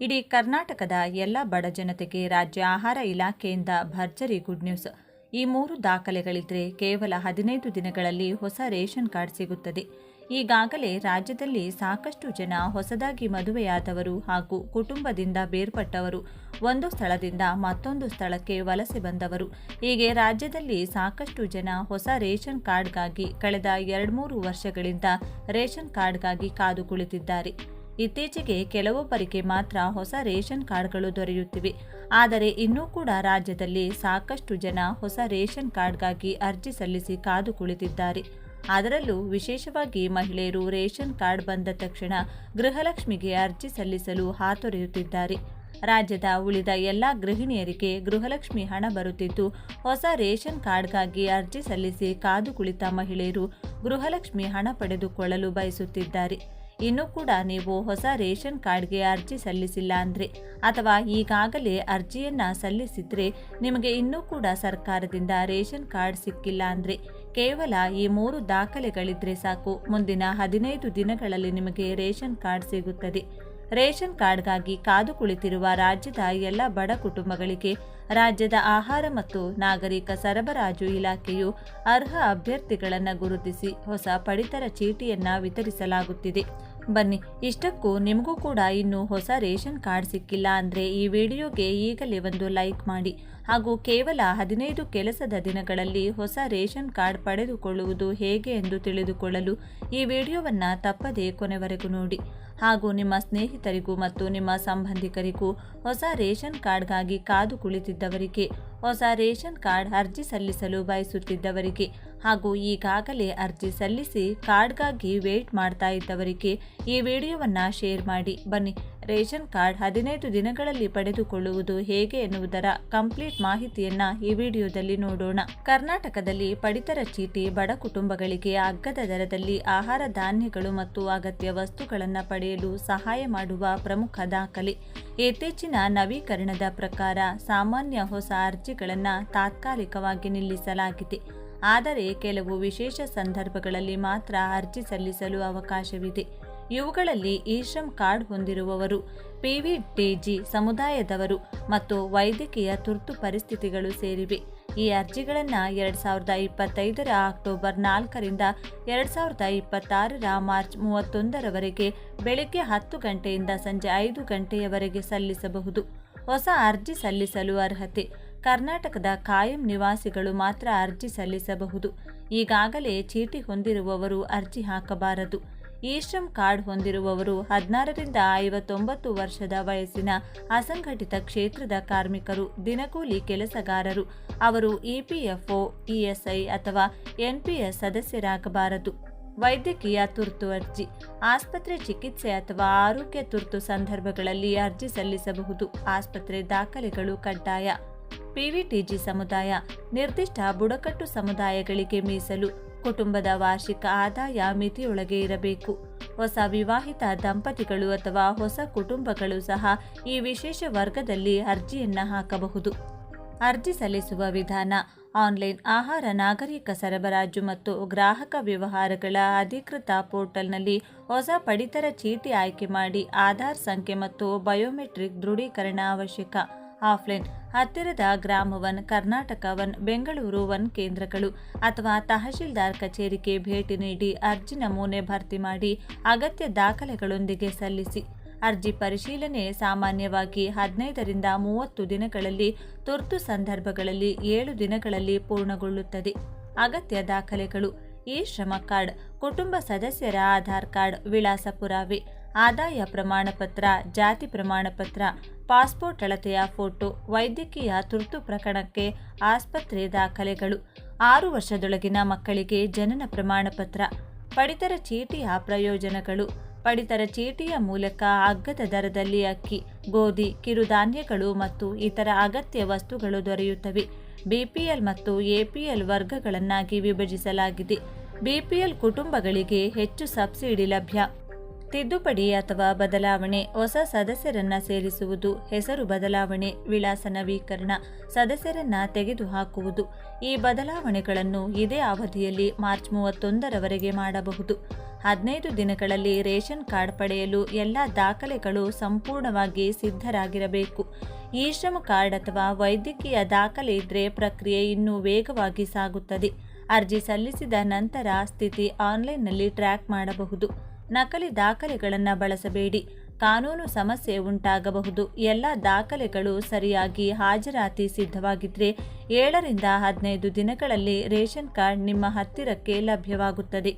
ಇಡೀ ಕರ್ನಾಟಕದ ಎಲ್ಲ ಬಡ ಜನತೆಗೆ ರಾಜ್ಯ ಆಹಾರ ಇಲಾಖೆಯಿಂದ ಭರ್ಜರಿ ಗುಡ್ ನ್ಯೂಸ್. ಈ ಮೂರು ದಾಖಲೆಗಳಿದ್ರೆ ಕೇವಲ ಹದಿನೈದು ದಿನಗಳಲ್ಲಿ ಹೊಸ ರೇಷನ್ ಕಾರ್ಡ್ ಸಿಗುತ್ತದೆ. ಈಗಾಗಲೇ ರಾಜ್ಯದಲ್ಲಿ ಸಾಕಷ್ಟು ಜನ ಹೊಸದಾಗಿ ಮದುವೆಯಾದವರು ಹಾಗೂ ಕುಟುಂಬದಿಂದ ಬೇರ್ಪಟ್ಟವರು ಒಂದು ಸ್ಥಳದಿಂದ ಮತ್ತೊಂದು ಸ್ಥಳಕ್ಕೆ ವಲಸೆ ಬಂದವರು. ಹೀಗೆ ರಾಜ್ಯದಲ್ಲಿ ಸಾಕಷ್ಟು ಜನ ಹೊಸ ರೇಷನ್ ಕಾರ್ಡ್ಗಾಗಿ ಕಳೆದ ಎರಡ್ಮೂರು ವರ್ಷಗಳಿಂದ ರೇಷನ್ ಕಾರ್ಡ್ಗಾಗಿ ಕಾದು ಕುಳಿತಿದ್ದಾರೆ. ಇತ್ತೀಚೆಗೆ ಕೆಲವೊಬ್ಬರಿಗೆ ಮಾತ್ರ ಹೊಸ ರೇಷನ್ ಕಾರ್ಡ್ಗಳು ದೊರೆಯುತ್ತಿವೆ. ಆದರೆ ಇನ್ನೂ ಕೂಡ ರಾಜ್ಯದಲ್ಲಿ ಸಾಕಷ್ಟು ಜನ ಹೊಸ ರೇಷನ್ ಕಾರ್ಡ್ಗಾಗಿ ಅರ್ಜಿ ಸಲ್ಲಿಸಿ ಕಾದು ಕುಳಿತಿದ್ದಾರೆ. ಅದರಲ್ಲೂ ವಿಶೇಷವಾಗಿ ಮಹಿಳೆಯರು ರೇಷನ್ ಕಾರ್ಡ್ ಬಂದ ತಕ್ಷಣ ಗೃಹಲಕ್ಷ್ಮಿಗೆ ಅರ್ಜಿ ಸಲ್ಲಿಸಲು ಹಾತೊರೆಯುತ್ತಿದ್ದಾರೆ. ರಾಜ್ಯದ ಉಳಿದ ಎಲ್ಲ ಗೃಹಿಣಿಯರಿಗೆ ಗೃಹಲಕ್ಷ್ಮಿ ಹಣ ಬರುತ್ತಿದ್ದು, ಹೊಸ ರೇಷನ್ ಕಾರ್ಡ್ಗಾಗಿ ಅರ್ಜಿ ಸಲ್ಲಿಸಿ ಕಾದು ಕುಳಿತ ಮಹಿಳೆಯರು ಗೃಹಲಕ್ಷ್ಮಿ ಹಣ ಪಡೆದುಕೊಳ್ಳಲು ಬಯಸುತ್ತಿದ್ದಾರೆ. ಇನ್ನೂ ಕೂಡ ನೀವು ಹೊಸ ರೇಷನ್ ಕಾರ್ಡ್ಗೆ ಅರ್ಜಿ ಸಲ್ಲಿಸಿಲ್ಲ ಅಂದ್ರೆ, ಅಥವಾ ಈಗಾಗಲೇ ಅರ್ಜಿಯನ್ನ ಸಲ್ಲಿಸಿದ್ರೆ ನಿಮಗೆ ಇನ್ನೂ ಕೂಡ ಸರ್ಕಾರದಿಂದ ರೇಷನ್ ಕಾರ್ಡ್ ಸಿಕ್ಕಿಲ್ಲ ಅಂದ್ರೆ, ಕೇವಲ ಈ ಮೂರು ದಾಖಲೆಗಳಿದ್ರೆ ಸಾಕು. ಮುಂದಿನ ಹದಿನೈದು ದಿನಗಳಲ್ಲಿ ನಿಮಗೆ ರೇಷನ್ ಕಾರ್ಡ್ ಸಿಗುತ್ತದೆ. ರೇಷನ್ ಕಾರ್ಡ್ಗಾಗಿ ಕಾದು ಕುಳಿತಿರುವ ರಾಜ್ಯದ ಎಲ್ಲ ಬಡ ಕುಟುಂಬಗಳಿಗೆ ರಾಜ್ಯದ ಆಹಾರ ಮತ್ತು ನಾಗರಿಕ ಸರಬರಾಜು ಇಲಾಖೆಯು ಅರ್ಹ ಅಭ್ಯರ್ಥಿಗಳನ್ನು ಗುರುತಿಸಿ ಹೊಸ ಪಡಿತರ ಚೀಟಿಯನ್ನ ವಿತರಿಸಲಾಗುತ್ತಿದೆ. ಬನ್ನಿ, ಇಷ್ಟಕ್ಕೂ ನಿಮಗೂ ಕೂಡ ಇನ್ನೂ ಹೊಸ ರೇಷನ್ ಕಾರ್ಡ್ ಸಿಕ್ಕಿಲ್ಲ ಅಂದರೆ ಈ ವಿಡಿಯೋಗೆ ಈಗಲೇ ಒಂದು ಲೈಕ್ ಮಾಡಿ. ಹಾಗೂ ಕೇವಲ ಹದಿನೈದು ಕೆಲಸದ ದಿನಗಳಲ್ಲಿ ಹೊಸ ರೇಷನ್ ಕಾರ್ಡ್ ಪಡೆದುಕೊಳ್ಳುವುದು ಹೇಗೆ ಎಂದು ತಿಳಿದುಕೊಳ್ಳಲು ಈ ವಿಡಿಯೋವನ್ನು ತಪ್ಪದೇ ಕೊನೆವರೆಗೂ ನೋಡಿ. ಹಾಗೂ ನಿಮ್ಮ ಸ್ನೇಹಿತರಿಗೂ ಮತ್ತು ನಿಮ್ಮ ಸಂಬಂಧಿಕರಿಗೂ ಹೊಸ ರೇಷನ್ ಕಾರ್ಡ್ಗಾಗಿ ಕಾದು ಕುಳಿತಿದ್ದವರಿಗೆ ಹೊಸ ರೇಷನ್ ಕಾರ್ಡ್ ಅರ್ಜಿ ಸಲ್ಲಿಸಲು ಬಯಸುತ್ತಿದ್ದವರಿಗೆ ಹಾಗೂ ಈಗಾಗಲೇ ಅರ್ಜಿ ಸಲ್ಲಿಸಿ ಕಾರ್ಡ್ಗಾಗಿ ವೇಟ್ ಮಾಡ್ತಾ ಇದ್ದವರಿಗೆ ಈ ವಿಡಿಯೋವನ್ನು ಶೇರ್ ಮಾಡಿ ಬನ್ನಿ. ರೇಷನ್ ಕಾರ್ಡ್ ಹದಿನೈದು ದಿನಗಳಲ್ಲಿ ಪಡೆದುಕೊಳ್ಳುವುದು ಹೇಗೆ ಎನ್ನುವುದರ ಕಂಪ್ಲೀಟ್ ಮಾಹಿತಿಯನ್ನ ಈ ವಿಡಿಯೋದಲ್ಲಿ ನೋಡೋಣ. ಕರ್ನಾಟಕದಲ್ಲಿ ಪಡಿತರ ಚೀಟಿ, ಬಡ ಕುಟುಂಬಗಳಿಗೆ ಅಗ್ಗದ ದರದಲ್ಲಿ ಆಹಾರ ಧಾನ್ಯಗಳು ಮತ್ತು ಅಗತ್ಯ ವಸ್ತುಗಳನ್ನು ಪಡೆಯಲು ಸಹಾಯ ಮಾಡುವ ಪ್ರಮುಖ ದಾಖಲೆ. ಇತ್ತೀಚಿನ ನವೀಕರಣದ ಪ್ರಕಾರ ಸಾಮಾನ್ಯ ಹೊಸ ಅರ್ಜಿಗಳನ್ನು ತಾತ್ಕಾಲಿಕವಾಗಿ ನಿಲ್ಲಿಸಲಾಗಿದೆ. ಆದರೆ, ಕೆಲವು ವಿಶೇಷ ಸಂದರ್ಭಗಳಲ್ಲಿ ಮಾತ್ರ ಅರ್ಜಿ ಸಲ್ಲಿಸಲು ಅವಕಾಶವಿದೆ. ಇವುಗಳಲ್ಲಿ ಇ ಶ್ರಮ್ ಕಾರ್ಡ್ ಹೊಂದಿರುವವರು ಪಿವಿಟಿಜಿ ಸಮುದಾಯದವರು ಮತ್ತು ವೈದ್ಯಕೀಯ ತುರ್ತು ಪರಿಸ್ಥಿತಿಗಳು ಸೇರಿವೆ. ಈ ಅರ್ಜಿಗಳನ್ನು ಎರಡು ಸಾವಿರದ ಇಪ್ಪತ್ತೈದರ ಅಕ್ಟೋಬರ್ ನಾಲ್ಕರಿಂದ ಎರಡು ಸಾವಿರದ ಇಪ್ಪತ್ತಾರರ ಮಾರ್ಚ್ ಮೂವತ್ತೊಂದರವರೆಗೆ ಬೆಳಗ್ಗೆ ಹತ್ತು ಗಂಟೆಯಿಂದ ಸಂಜೆ ಐದು ಗಂಟೆಯವರೆಗೆ ಸಲ್ಲಿಸಬಹುದು. ಹೊಸ ಅರ್ಜಿ ಸಲ್ಲಿಸಲು ಅರ್ಹತೆ. ಕರ್ನಾಟಕದ ಕಾಯಂ ನಿವಾಸಿಗಳು ಮಾತ್ರ ಅರ್ಜಿ ಸಲ್ಲಿಸಬಹುದು. ಈಗಾಗಲೇ ಚೀಟಿ ಹೊಂದಿರುವವರು ಅರ್ಜಿ ಹಾಕಬಾರದು. ಇ ಶ್ರಮ್ ಕಾರ್ಡ್ ಹೊಂದಿರುವವರು ಹದಿನಾರರಿಂದ ಐವತ್ತೊಂಬತ್ತು ವರ್ಷದ ವಯಸ್ಸಿನ ಅಸಂಘಟಿತ ಕ್ಷೇತ್ರದ ಕಾರ್ಮಿಕರು, ದಿನಕೂಲಿ ಕೆಲಸಗಾರರು, ಅವರು ಇಪಿಎಫ್ಒ ಇಎಸ್ಐ ಅಥವಾ ಎನ್ಪಿಎಸ್ ಸದಸ್ಯರಾಗಬಾರದು. ವೈದ್ಯಕೀಯ ತುರ್ತು ಅರ್ಜಿ, ಆಸ್ಪತ್ರೆ ಚಿಕಿತ್ಸೆ ಅಥವಾ ಆರೋಗ್ಯ ತುರ್ತು ಸಂದರ್ಭಗಳಲ್ಲಿ ಅರ್ಜಿ ಸಲ್ಲಿಸಬಹುದು. ಆಸ್ಪತ್ರೆ ದಾಖಲೆಗಳು ಕಡ್ಡಾಯ. ಪಿವಿಟಿಜಿ ಸಮುದಾಯ ನಿರ್ದಿಷ್ಟ ಬುಡಕಟ್ಟು ಸಮುದಾಯಗಳಿಗೆ ಮೀಸಲು ಕುಟುಂಬದ ವಾರ್ಷಿಕ ಆದಾಯ ಮಿತಿಯೊಳಗೆ ಇರಬೇಕು. ಹೊಸ ವಿವಾಹಿತ ದಂಪತಿಗಳು ಅಥವಾ ಹೊಸ ಕುಟುಂಬಗಳು ಸಹ ಈ ವಿಶೇಷ ವರ್ಗದಲ್ಲಿ ಅರ್ಜಿಯನ್ನು ಹಾಕಬಹುದು. ಅರ್ಜಿ ಸಲ್ಲಿಸುವ ವಿಧಾನ, ಆನ್ಲೈನ್ ಆಹಾರ ನಾಗರಿಕ ಸರಬರಾಜು ಮತ್ತು ಗ್ರಾಹಕ ವ್ಯವಹಾರಗಳ ಅಧಿಕೃತ ಪೋರ್ಟಲ್ನಲ್ಲಿ ಹೊಸ ಪಡಿತರ ಚೀಟಿ ಆಯ್ಕೆ ಮಾಡಿ ಆಧಾರ್ ಸಂಖ್ಯೆ ಮತ್ತು ಬಯೋಮೆಟ್ರಿಕ್ ದೃಢೀಕರಣ ಅವಶ್ಯಕ. ಆಫ್ಲೈನ್. ಹತ್ತಿರದ Grama one Karnataka one Bengaluru one ಕೇಂದ್ರಗಳು ಅಥವಾ ತಹಶೀಲ್ದಾರ್ ಕಚೇರಿಗೆ ಭೇಟಿ ನೀಡಿ ಅರ್ಜಿ ನಮೂನೆ ಭರ್ತಿ ಮಾಡಿ ಅಗತ್ಯ ದಾಖಲೆಗಳೊಂದಿಗೆ ಸಲ್ಲಿಸಿ. ಅರ್ಜಿ ಪರಿಶೀಲನೆ ಸಾಮಾನ್ಯವಾಗಿ ಹದಿನೈದರಿಂದ ಮೂವತ್ತು ದಿನಗಳಲ್ಲಿ, ತುರ್ತು ಸಂದರ್ಭಗಳಲ್ಲಿ ಏಳು ದಿನಗಳಲ್ಲಿ ಪೂರ್ಣಗೊಳ್ಳುತ್ತದೆ. ಅಗತ್ಯ ದಾಖಲೆಗಳು. ಈ ಶ್ರಮ ಕಾರ್ಡ್, ಕುಟುಂಬ ಸದಸ್ಯರ ಆಧಾರ್ ಕಾರ್ಡ್ ವಿಳಾಸ ಪುರಾವೆ ಆದಾಯ ಪ್ರಮಾಣಪತ್ರ, ಜಾತಿ ಪ್ರಮಾಣಪತ್ರ, ಪಾಸ್ಪೋರ್ಟ್ ಅಳತೆಯ ಫೋಟೋ, ವೈದ್ಯಕೀಯ ತುರ್ತು ಪ್ರಕರಣಕ್ಕೆ ಆಸ್ಪತ್ರೆ ದಾಖಲೆಗಳು, ಆರು ವರ್ಷದೊಳಗಿನ ಮಕ್ಕಳಿಗೆ ಜನನ ಪ್ರಮಾಣಪತ್ರ, ಪಡಿತರ ಚೀಟಿಯ ಪ್ರಯೋಜನಗಳು, ಪಡಿತರ ಚೀಟಿಯ ಮೂಲಕ ಅಗ್ಗದ ದರದಲ್ಲಿ ಅಕ್ಕಿ, ಗೋಧಿ, ಕಿರುಧಾನ್ಯಗಳು ಮತ್ತು ಇತರ ಅಗತ್ಯ ವಸ್ತುಗಳು ದೊರೆಯುತ್ತವೆ. ಬಿಪಿಎಲ್ ಮತ್ತು ಎಪಿಎಲ್ ವರ್ಗಗಳನ್ನಾಗಿ ವಿಭಜಿಸಲಾಗಿದೆ. ಬಿಪಿಎಲ್ ಕುಟುಂಬಗಳಿಗೆ ಹೆಚ್ಚು ಸಬ್ಸಿಡಿ ಲಭ್ಯ. ತಿದ್ದುಪಡಿ ಅಥವಾ ಬದಲಾವಣೆ ಹೊಸ ಸದಸ್ಯರನ್ನ ಸೇರಿಸುವುದು, ಹೆಸರು ಬದಲಾವಣೆ, ವಿಳಾಸ ನವೀಕರಣ ಸದಸ್ಯರನ್ನ ತೆಗೆದುಹಾಕುವುದು. ಈ ಬದಲಾವಣೆಗಳನ್ನು ಇದೇ ಅವಧಿಯಲ್ಲಿ ಮಾರ್ಚ್ ಮೂವತ್ತೊಂದರವರೆಗೆ ಮಾಡಬಹುದು. ಹದಿನೈದು ದಿನಗಳಲ್ಲಿ ರೇಷನ್ ಕಾರ್ಡ್ ಪಡೆಯಲು ಎಲ್ಲ ದಾಖಲೆಗಳು ಸಂಪೂರ್ಣವಾಗಿ ಸಿದ್ಧರಾಗಿರಬೇಕು. ಈ ಶ್ರಮ ಕಾರ್ಡ್ ಅಥವಾ ವೈದ್ಯಕೀಯ ದಾಖಲೆ ಇದ್ರೆ ಪ್ರಕ್ರಿಯೆ ಇನ್ನೂ ವೇಗವಾಗಿ ಸಾಗುತ್ತದೆ. ಅರ್ಜಿ ಸಲ್ಲಿಸಿದ ನಂತರ ಸ್ಥಿತಿ ಆನ್ಲೈನ್ನಲ್ಲಿ ಟ್ರ್ಯಾಕ್ ಮಾಡಬಹುದು. ನಕಲಿ ದಾಖಲೆಗಳನ್ನು ಬಳಸಬೇಡಿ. ಕಾನೂನು ಸಮಸ್ಯೆ ಉಂಟಾಗಬಹುದು. ಎಲ್ಲ ದಾಖಲೆಗಳು ಸರಿಯಾಗಿ ಹಾಜರಾತಿ ಸಿದ್ಧವಾಗಿದ್ದರೆ ಏಳರಿಂದ ಹದಿನೈದು ದಿನಗಳಲ್ಲಿ ರೇಷನ್ ಕಾರ್ಡ್ ನಿಮ್ಮ ಹತ್ತಿರಕ್ಕೆ ಲಭ್ಯವಾಗುತ್ತದೆ.